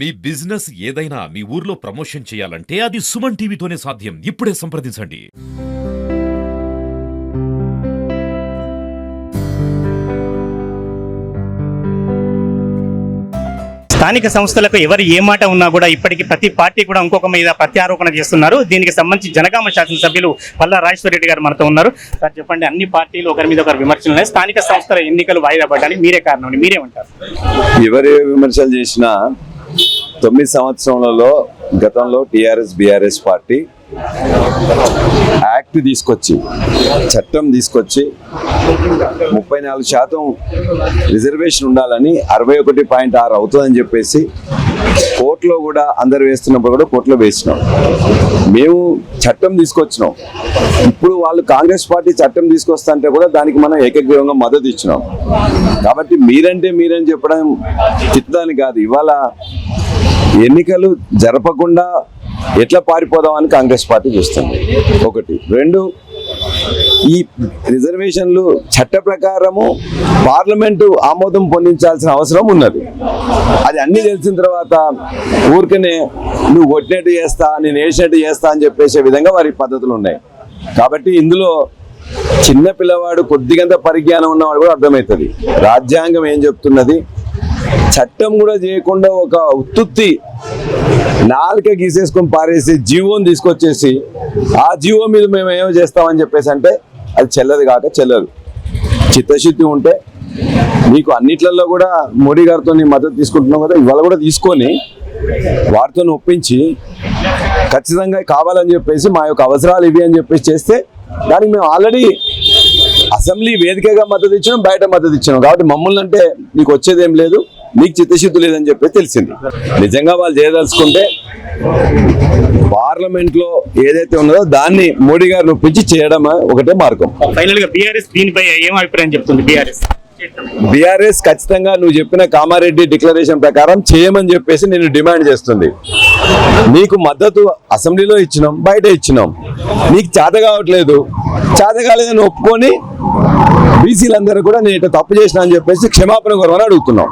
మీ business ఏదైనా మీ ఊర్లో promotion చేయాలంటే అది సుమన్ టీవీతోనే సాధ్యం. ఇప్పుడే సంప్రదించండి. స్థానిక సంస్థలకు ఎవరు ఏ మాట ఉన్నా కూడా ఇప్పటికీ ప్రతి పార్టీ కూడా ఇంకొక మీద ప్రత్యారోపణ చేస్తున్నారు. దీనికి సంబంధించి జనగామ శాసనసభ్యులు పల్లా రాజేశ్వర రెడ్డి గారు మనతో ఉన్నారు. సార్ చెప్పండి అన్ని పార్టీలు ఒకరి మీద ఒకరు విమర్శలు ఉన్నాయి. స్థానిక సంస్థల ఎన్నికలు వాయిదా పడ్డానికి మీరే కారణం మీరేమంటారు ఎవరు విమర్శలు చేసినా తొమ్మిది సంవత్సరంలో గతంలో టిఆర్ఎస్ బిఆర్ఎస్ పార్టీ యాక్ట్ తీసుకొచ్చి చట్టం తీసుకొచ్చి ముప్పై నాలుగు శాతం రిజర్వేషన్ ఉండాలని అరవై ఒకటి పాయింట్ ఆరు అవుతుందని చెప్పేసి కోర్టులో కూడా అందరు వేస్తున్నప్పుడు కూడా కోర్టులో వేసినాం. మేము చట్టం తీసుకొచ్చినాం. ఇప్పుడు వాళ్ళు కాంగ్రెస్ పార్టీ చట్టం తీసుకొస్తుంటే కూడా దానికి మనం ఏకగ్రీవంగా మద్దతు ఇచ్చినాం. కాబట్టి మీరంటే మీరని చెప్పడం చిత్తాన్ని కాదు. ఇవాళ ఎన్నికలు జరపకుండా ఎట్లా పారిపోదామని కాంగ్రెస్ పార్టీ చూస్తుంది. ఒకటి. రెండు ఈ రిజర్వేషన్లు చట్ట ప్రకారము పార్లమెంటు ఆమోదం పొందించాల్సిన అవసరం ఉన్నది. అది అన్ని తెలిసిన తర్వాత ఊరికనే నువ్వు కొట్టినట్టు చేస్తా నేను వేసినట్టు చేస్తా అని చెప్పేసే విధంగా వారి పద్ధతులు ఉన్నాయి. కాబట్టి ఇందులో చిన్న పిల్లవాడు కొద్దిగంత పరిజ్ఞానం ఉన్నవాడు కూడా అర్థమవుతుంది. రాజ్యాంగం ఏం చెప్తున్నది? చట్టం కూడా చేయకుండా ఒక ఉత్తుత్తి నాలుక గీసేసుకొని పారేసి జీవోని తీసుకొచ్చేసి ఆ జీవో మీద మేము ఏమో చేస్తామని చెప్పేసి అంటే అది చెల్లదు కాక చెల్లదు. చిత్తశుద్ధి ఉంటే మీకు అన్నిట్లలో కూడా మోడీ గారితో మద్దతు తీసుకుంటున్నాం కదా ఇవాళ కూడా తీసుకొని వారితో ఒప్పించి ఖచ్చితంగా కావాలని చెప్పేసి మా యొక్క అవసరాలు ఇవి అని చెప్పేసి చేస్తే దానికి మేము ఆల్రెడీ అసెంబ్లీ వేదికగా మద్దతు ఇచ్చినాం బయట మద్దతు ఇచ్చినాం. కాబట్టి మమ్మల్ని అంటే నీకు వచ్చేది ఏం లేదు. నీకు చిత్తశుద్ధి లేదని చెప్పి తెలిసింది. నిజంగా వాళ్ళు చేయదలుచుకుంటే పార్లమెంట్లో ఏదైతే ఉన్నదో దాన్ని మోడీ గారిని ఒప్పించి చేయడం ఒకటే మార్గం. ఫైనల్గా బీఆర్ఎస్ దీనిపై ఏం అభిప్రాయం చెప్తుంది బీఆర్ఎస్? బీఆర్ఎస్ ఖచ్చితంగా నువ్వు చెప్పిన కామారెడ్డి డిక్లరేషన్ ప్రకారం చేయమని చెప్పేసి నేను డిమాండ్ చేస్తుంది. నీకు మద్దతు అసెంబ్లీలో ఇచ్చినాం బయట ఇచ్చినాం. నీకు చేత కావట్లేదు. చేత కాలేదని ఒప్పుకొని బీసీలందరూ కూడా నేను ఇట్లా తప్పు చేసిన అని చెప్పేసి క్షమాపణ కోరమని అడుగుతున్నాం.